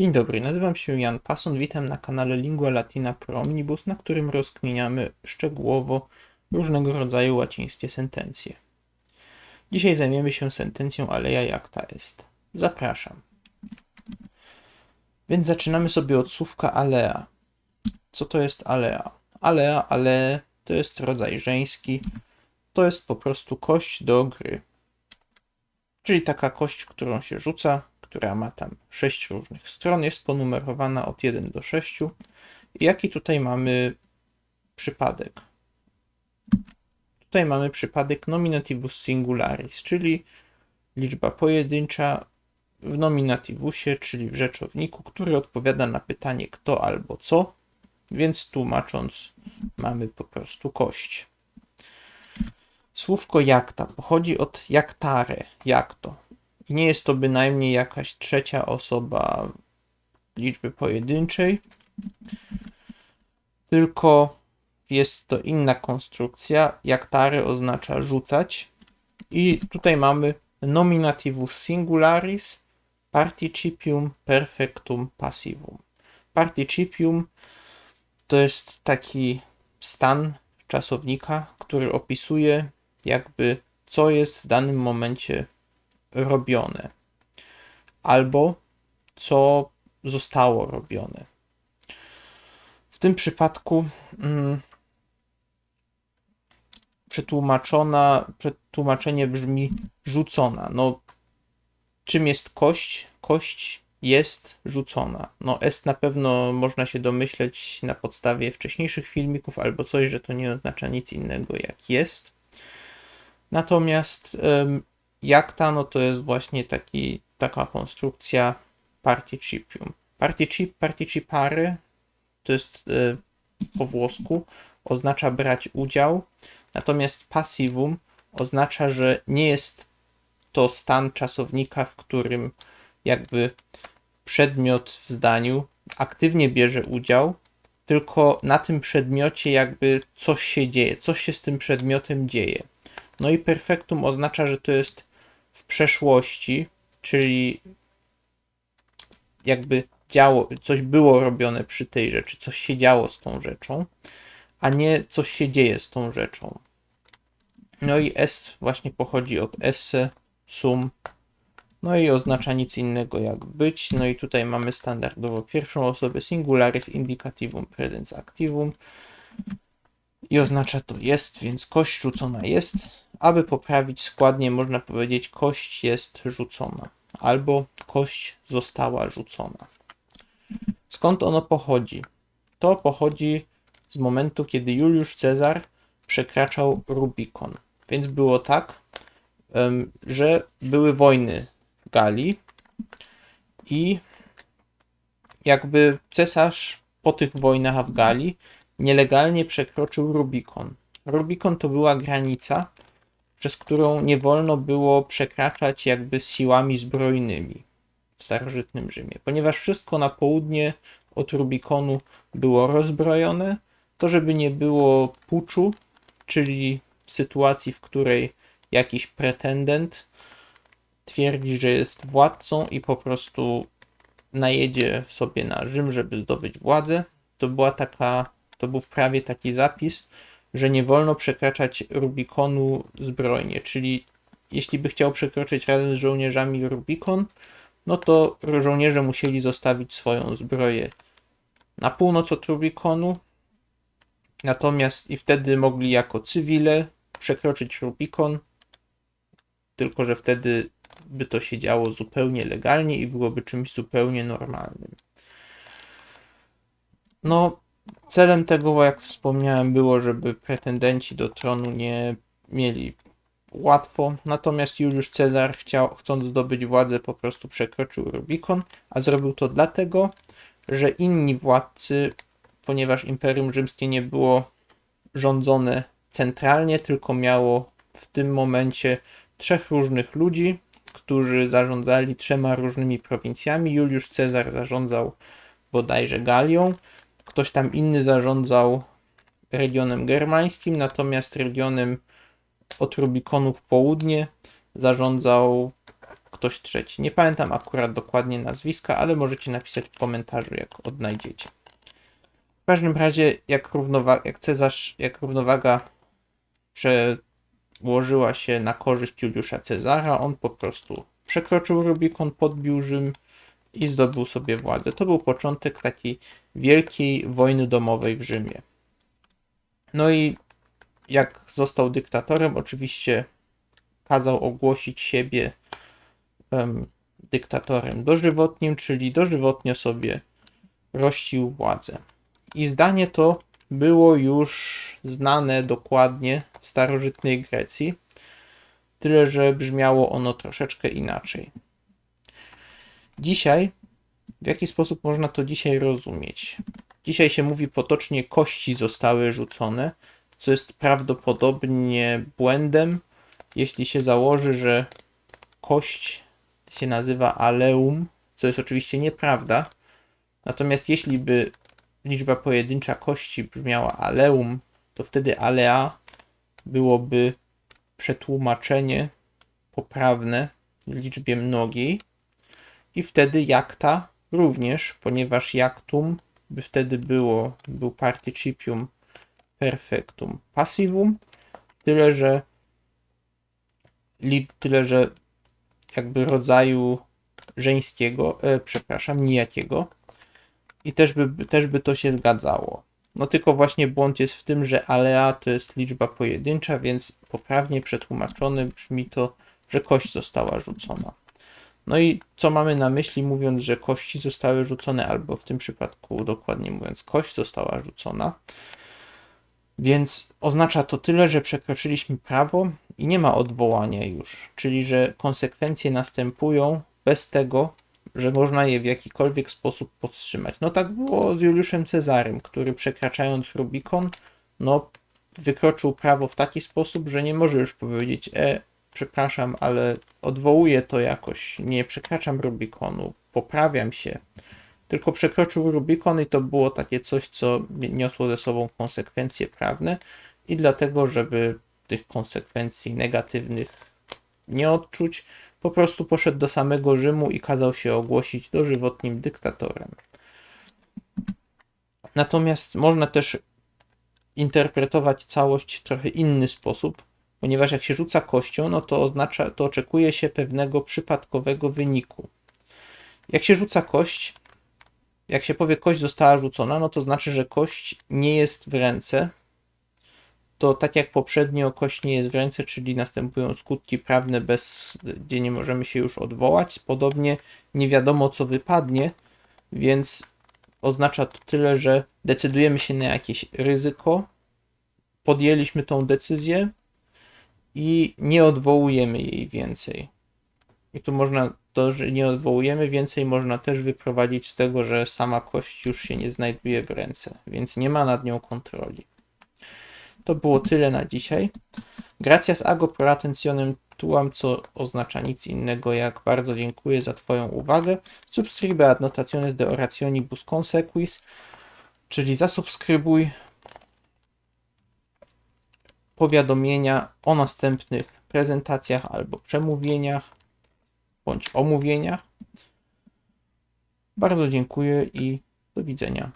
Dzień dobry, nazywam się Jan Pason, witam na kanale Lingua Latina Pro Omnibus, na którym rozkminiamy szczegółowo różnego rodzaju łacińskie sentencje. Dzisiaj zajmiemy się sentencją aleja jacta est. Zapraszam. Więc zaczynamy sobie od słówka alea. Co to jest alea? Alea, ale to jest rodzaj żeński. To jest po prostu kość do gry. Czyli taka kość, którą się rzuca, która ma tam 6 różnych stron, jest ponumerowana od 1 do 6. I jaki tutaj mamy przypadek? Tutaj mamy przypadek nominativus singularis, czyli liczba pojedyncza w nominativusie, czyli w rzeczowniku, który odpowiada na pytanie kto albo co, więc tłumacząc mamy po prostu kość. Słówko jakta pochodzi od jaktare, jak to. Nie jest to bynajmniej jakaś trzecia osoba liczby pojedynczej, tylko jest to inna konstrukcja. Jaktare oznacza rzucać. I tutaj mamy nominativus singularis participium perfectum passivum. Participium to jest taki stan czasownika, który opisuje jakby co jest w danym momencie robione, albo co zostało robione. W tym przypadku mm, przetłumaczona, przetłumaczenie brzmi rzucona. No, czym jest kość? Kość jest rzucona. No, est na pewno można się domyśleć na podstawie wcześniejszych filmików albo coś, że to nie oznacza nic innego jak jest. Natomiast Jakta, no to jest właśnie taki, taka konstrukcja participium. Particip, participare to jest y, po włosku, oznacza brać udział, natomiast passivum oznacza, że nie jest to stan czasownika, w którym jakby przedmiot w zdaniu aktywnie bierze udział, tylko na tym przedmiocie jakby coś się dzieje, coś się z tym przedmiotem dzieje. No i perfektum oznacza, że to jest w przeszłości, czyli jakby działo, coś było robione przy tej rzeczy, coś się działo z tą rzeczą, a nie coś się dzieje z tą rzeczą. No i S właśnie pochodzi od esse, sum, no i oznacza nic innego jak być. No i tutaj mamy standardowo pierwszą osobę singularis indicativum presens activum i oznacza to jest, więc kość rzucona jest. Aby poprawić składnie, można powiedzieć kość jest rzucona albo kość została rzucona. Skąd ono pochodzi? To pochodzi z momentu, kiedy Juliusz Cezar przekraczał Rubikon. Więc było tak, że były wojny w Galii i jakby cesarz po tych wojnach w Galii nielegalnie przekroczył Rubikon. Rubikon to była granica, przez którą nie wolno było przekraczać jakby siłami zbrojnymi w starożytnym Rzymie. Ponieważ wszystko na południe od Rubikonu było rozbrojone, to żeby nie było puczu, czyli sytuacji, w której jakiś pretendent twierdzi, że jest władcą i po prostu najedzie sobie na Rzym, żeby zdobyć władzę, to była taka to był prawie taki zapis, że nie wolno przekraczać Rubikonu zbrojnie, czyli jeśli by chciał przekroczyć razem z żołnierzami Rubikon, no to żołnierze musieli zostawić swoją zbroję na północ od Rubikonu, natomiast i wtedy mogli jako cywile przekroczyć Rubikon, tylko że wtedy by to się działo zupełnie legalnie i byłoby czymś zupełnie normalnym. No, Celem tego, jak wspomniałem, było, żeby pretendenci do tronu nie mieli łatwo, natomiast Juliusz Cezar chciał, chcąc zdobyć władzę, po prostu przekroczył Rubikon, a zrobił to dlatego, że inni władcy, ponieważ Imperium Rzymskie nie było rządzone centralnie, tylko miało w tym momencie trzech różnych ludzi, którzy zarządzali trzema różnymi prowincjami. Juliusz Cezar zarządzał bodajże Galią, ktoś tam inny zarządzał regionem germańskim, natomiast regionem od Rubikonu w południe zarządzał ktoś trzeci. Nie pamiętam akurat dokładnie nazwiska, ale możecie napisać w komentarzu, jak odnajdziecie. W każdym razie, jak, równowa- jak jak równowaga przełożyła się na korzyść Juliusza Cezara, on po prostu przekroczył Rubikon, podbił Rzym i zdobył sobie władzę. To był początek takiej wielkiej wojny domowej w Rzymie. No i jak został dyktatorem, oczywiście kazał ogłosić siebie em, dyktatorem dożywotnim, czyli dożywotnio sobie rościł władzę. I zdanie to było już znane dokładnie w starożytnej Grecji, tyle że brzmiało ono troszeczkę inaczej. Dzisiaj, w jaki sposób można to dzisiaj rozumieć? Dzisiaj się mówi potocznie, kości zostały rzucone, co jest prawdopodobnie błędem, jeśli się założy, że kość się nazywa aleum, co jest oczywiście nieprawda. Natomiast jeśli by liczba pojedyncza kości brzmiała aleum, to wtedy alea byłoby przetłumaczenie poprawne w liczbie mnogiej i wtedy jakta również, ponieważ jaktum by wtedy było, był participium perfectum passivum, tyle że tyle że jakby rodzaju żeńskiego, e, przepraszam, nijakiego i też by, też by to się zgadzało. No tylko właśnie błąd jest w tym, że alea to jest liczba pojedyncza, więc poprawnie przetłumaczony brzmi to, że kość została rzucona. No i co mamy na myśli mówiąc, że kości zostały rzucone, albo w tym przypadku dokładnie mówiąc, kość została rzucona? Więc oznacza to tyle, że przekroczyliśmy prawo i nie ma odwołania już, czyli że konsekwencje następują bez tego, że można je w jakikolwiek sposób powstrzymać. No tak było z Juliuszem Cezarym, który przekraczając Rubikon, no wykroczył prawo w taki sposób, że nie może już powiedzieć, e, przepraszam, ale odwołuję to jakoś, nie przekraczam Rubikonu, poprawiam się. Tylko przekroczył Rubikon i to było takie coś, co niosło ze sobą konsekwencje prawne i dlatego, żeby tych konsekwencji negatywnych nie odczuć, po prostu poszedł do samego Rzymu i kazał się ogłosić dożywotnim dyktatorem. Natomiast można też interpretować całość w trochę inny sposób, ponieważ jak się rzuca kością, no to oznacza, to oczekuje się pewnego przypadkowego wyniku. Jak się rzuca kość, jak się powie kość została rzucona, no to znaczy, że kość nie jest w ręce. To tak jak poprzednio kość nie jest w ręce, czyli następują skutki prawne, bez, gdzie nie możemy się już odwołać. Podobnie nie wiadomo co wypadnie, więc oznacza to tyle, że decydujemy się na jakieś ryzyko, podjęliśmy tą decyzję i nie odwołujemy jej więcej. I tu można to, że nie odwołujemy więcej, można też wyprowadzić z tego, że sama kość już się nie znajduje w ręce, więc nie ma nad nią kontroli. To było tyle na dzisiaj. Gracias ago por attentionem tuam, co oznacza nic innego jak bardzo dziękuję za Twoją uwagę. Subscribe ad notationes de orationibus consequis, czyli zasubskrybuj powiadomienia o następnych prezentacjach albo przemówieniach bądź omówieniach. Bardzo dziękuję i do widzenia.